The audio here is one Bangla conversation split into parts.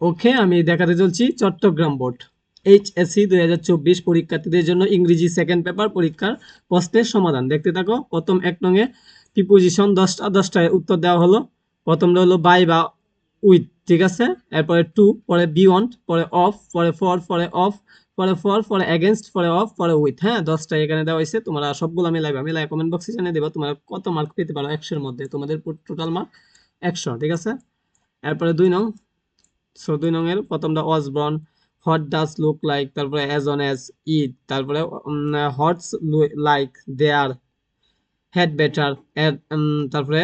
ওকে, আমি দেখাতে চলছি চট্টগ্রাম বোর্ড। এইচ এইচএসসি দুই হাজার চব্বিশ পরীক্ষার্থীদের জন্য ইংরেজি সেকেন্ড পেপার পরীক্ষার প্রশ্নের সমাধান। দেখতে থাকো, প্রথম এক নঙে প্রিপোজিশন দশটা, দশটায় উত্তর দেওয়া হলো। প্রথমটা হলো বাই বা উইথ ঠিক আছে? এরপরে টু পরে বিয়ন্ড পরে অফ পরে ফর পরে অফ পরে ফর পরে এগেনস্ট পরে অফ পরে উইথ হ্যাঁ দশটা এখানে দেওয়া হয়েছে। তোমরা সবগুলো মিলাইবে। আমি লাইক কমেন্ট বক্সে জানিয়ে দেবো, তোমরা কত মার্ক পেতে পারো একশোর মধ্যে। তোমাদের টোটাল মার্ক একশো, ঠিক আছে? এরপরে দুই নং সো দুই নং এর প্রথমটা Osborne what does look like তারপরে অ্যাজ অন অ্যাজ ইট তারপরে hots like they are had better তারপরে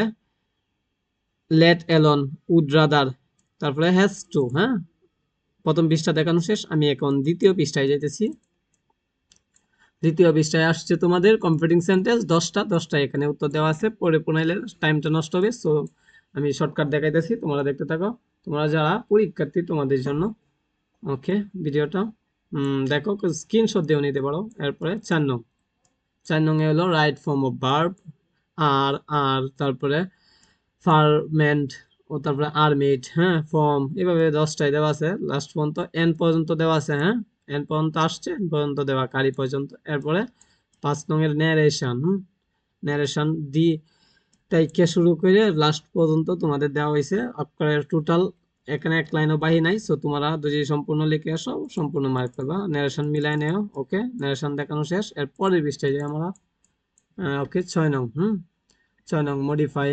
লেট এলন উড রাদার তারপরে হ্যাজ টু হ্যাঁ? প্রথম পৃষ্ঠা দেখানো শেষ, আমি এখন দ্বিতীয় পৃষ্ঠায় যাইতেছি। দ্বিতীয় পৃষ্ঠায় আসছে তোমাদের কম্পিউটিং সেন্টেন্স দশটা দশটা এখানে উত্তর দেওয়া আছে, পরে পুনাইলে টাইমটা নষ্ট হবে সো আমি শর্টকাট দেখাইতেছি, তোমরা দেখতে থাকো। তোমরা যারা পরীক্ষার্থী, তোমাদের জন্য। ওকে ভিডিওটা দেখো স্ক্রিনশট দিয়েও নিতে পারো। এরপরে চার নং। চার নং এ হলো রাইট ফর্ম অফ বার্ব আর আর, তারপরে ফার্মেন্ট ও তারপরে আর্মিড হ্যাঁ ফর্ম এভাবে দশটায় দেওয়া আছে। লাস্ট পর্যন্ত এন পর্যন্ত দেওয়া আছে হ্যাঁ। এন পর্যন্ত আসছে এন পর্যন্ত দেওয়া, কারি পর্যন্ত। এরপরে পাঁচ নং এর ন্যারেশন ন্যারেশন দি তাইকে শুরু করে লাস্ট পর্যন্ত তোমাদের দেওয়া হয়েছে। আপনার টোটাল এখানে এক লাইনও বাহি নাই সো তোমরা যদি সম্পূর্ণ লিখে আসো, সম্পূর্ণ মার্ক পাবা ন্যারেশন মিলাই নেও ওকে ন্যারেশন দেখানো শেষ। এরপরের বিষটা যাই আমরা। ওকে ছয় নং, হুম? ছয় নং মডিফাই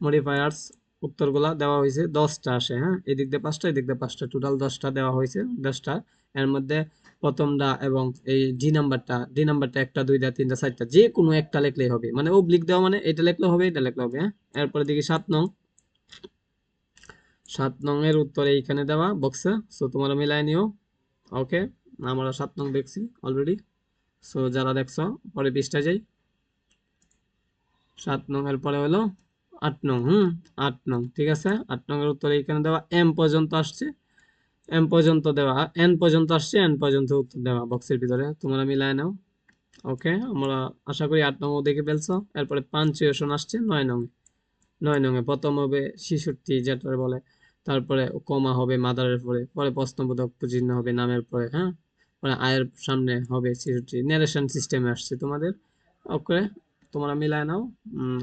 মডিফায়ার্স উত্তরগুলা দেওয়া হয়েছে দশটা আসে হ্যাঁ? এদিক দিয়ে পাঁচটা, এদিক দিয়ে পাঁচটা। টোটাল দশটা দেওয়া হয়েছে, দশটা। এর মধ্যে প্রথমটা এবং এই ডি নাম্বারটা ডি নাম্বারটা একটা, দুইটা, তিনটা, চারটা, যে কোনো একটা লিখলেই হবে। মানে ওব্লিক দেওয়া মানে এটা লিখলে হবে, এটা লিখলে হবে হ্যাঁ? এরপরে দেখি সাত নং। সাত নং এর উত্তর এইখানে দেওয়া বক্সে সো তোমরা মিলাই নিও। ওকে আমরা সাত নং দেখছি অলরেডি সো যারা দেখছ, পরে বিশটা যাই। সাত নং এর পরে হলো আট নং, হুম? আট নং, ঠিক আছে? আট নং এর উত্তর এইখানে দেওয়া এম পর্যন্ত আসছে। এম পর্যন্ত দেওয়া, এন পর্যন্ত আসছে, এন পর্যন্ত উত্তর দেওয়া বক্সের ভিতরে। তোমরা মিলাই নাও। ওকে, আমরা আশা করি আট নং দেখে ফেলছো। এরপরে পাঞ্চুয়েশন আসছে নয় নং নয় নং এ প্রথম হবে শিশুটি যেটা বলে, তারপরে কমা হবে মাদারের পরে পরে প্রশ্নবোধক চিহ্ন হবে নামের পরে হ্যাঁ? পরে আয়ের সামনে হবে শিশুটি। ন্যারেশন সিস্টেমে আসছে তোমাদের। ওকে তোমরা মিলায় নাও।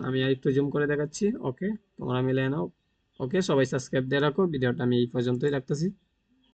আমি আর একটু জুম করে দেখাচ্ছি। ওকে তোমরা মিলায় নাও। ওকে সবাই সাবস্ক্রাইব দিয়ে রাখো। ভিডিওটা আমি এই পর্যন্তই রাখতেছি।